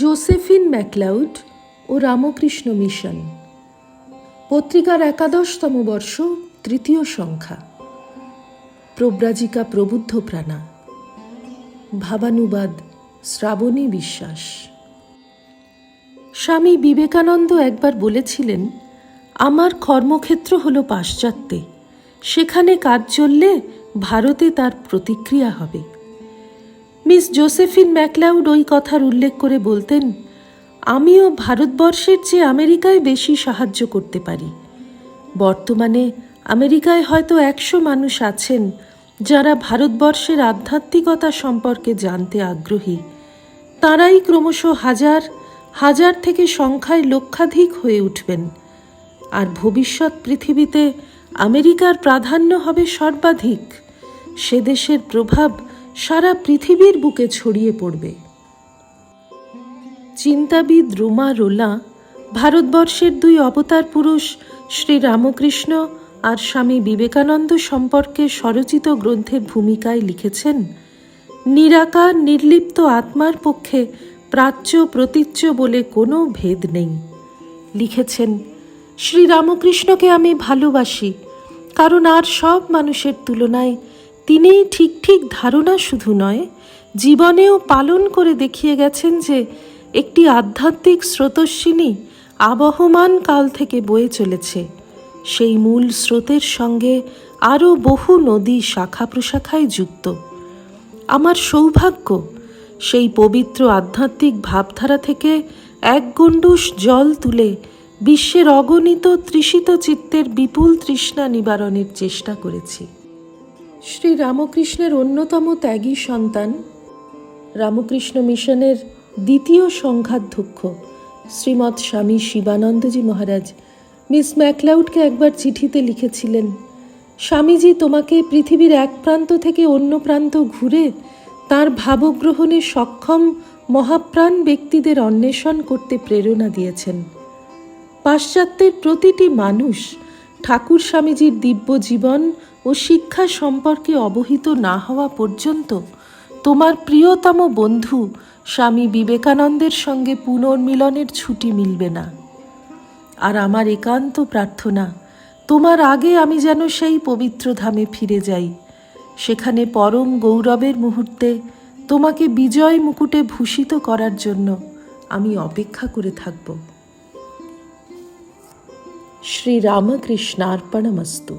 Josephine MacLeod ও Ramakrishna Mission. পত্রিকার একাদশতম বর্ষ, তৃতীয় সংখ্যা। প্রব্রাজিকা প্রবুদ্ধ প্রাণা। ভাবানুবাদ, শ্রাবণী বিশ্বাস। স্বামী বিবেকানন্দ একবার বলেছিলেন, আমার কর্মক্ষেত্র হলো পাশ্চাত্যে। সেখানে কাজ চললে ভারতে তার প্রতিক্রিয়া হবে। মিস জোসেফিন ম্যাকলাউড ওই কথার উল্লেখ করে বলতেন, আমিও ভারতবর্ষের চেয়ে আমেরিকায় বেশি সাহায্য করতে পারি। বর্তমানে আমেরিকায় হয়তো একশো মানুষ আছেন যারা ভারতবর্ষের আধ্যাত্মিকতা সম্পর্কে জানতে আগ্রহী। তারাই ক্রমশ হাজার হাজার থেকে সংখ্যায় লক্ষাধিক হয়ে উঠবেন। আর ভবিষ্যৎ পৃথিবীতে আমেরিকার প্রাধান্য হবে সর্বাধিক। সে দেশের প্রভাব সারা পৃথিবীর বুকে ছড়িয়ে পড়বে। চিন্তাবিদ রুমা রোলা ভারতবর্ষের দুই অবতার পুরুষ শ্রী রামকৃষ্ণ আর স্বামী বিবেকানন্দ সম্পর্কে স্বরচিত গ্রন্থের ভূমিকায় লিখেছেন, নিরাকার, নির্লিপ্ত আত্মার পক্ষে প্রাচ্য প্রতীচ্য বলে কোনো ভেদ নেই। লিখেছেন শ্রীরামকৃষ্ণকে আমি ভালোবাসি, কারণ আর সব মানুষের তুলনায় তিনিই ঠিক ঠিক ধারণা শুধু নয়, জীবনেও পালন করে দেখিয়ে গেছেন যে একটি আধ্যাত্মিক স্রোতস্বিনী আবহমান কাল থেকে বয়ে চলেছে। সেই মূল স্রোতের সঙ্গে আরও বহু নদী শাখা প্রশাখায় যুক্ত। আমার সৌভাগ্য, সেই পবিত্র আধ্যাত্মিক ভাবধারা থেকে এক গণ্ডুষ জল তুলে বিশ্বের অগণিত তৃষিত চিত্তের বিপুল তৃষ্ণা নিবারণের চেষ্টা করেছি। শ্রী রামকৃষ্ণের অন্যতম ত্যাগী সন্তান, রামকৃষ্ণ মিশনের দ্বিতীয় সংঘাধ্যক্ষ, শ্রীমৎ স্বামী শিবানন্দজি মহারাজ, মিস ম্যাকলাউডকে একবার চিঠিতে লিখেছিলেন, স্বামীজি, তোমাকে পৃথিবীর এক প্রান্ত থেকে অন্য প্রান্ত ঘুরে তার ভাবগ্রহণে সক্ষম মহাপ্রাণ ব্যক্তিদের অন্বেষণ করতে প্রেরণা দিয়েছেন। পাশ্চাত্যের প্রতিটি মানুষ ঠাকুর স্বামীজির দিব্য জীবন ও শিক্ষা সম্পর্কে অবহিত না হওয়া পর্যন্ত তোমার প্রিয়তম বন্ধু স্বামী বিবেকানন্দের সঙ্গে পুনর্মিলনের ছুটি মিলবে না। আর আমার একান্ত প্রার্থনা, তোমার আগে আমি যেন সেই পবিত্র ধামে ফিরে যাই। সেখানে পরম গৌরবের মুহূর্তে তোমাকে বিজয় মুকুটে ভূষিত করার জন্য আমি অপেক্ষা করে থাকব। শ্রী রামকৃষ্ণার্পণমস্তু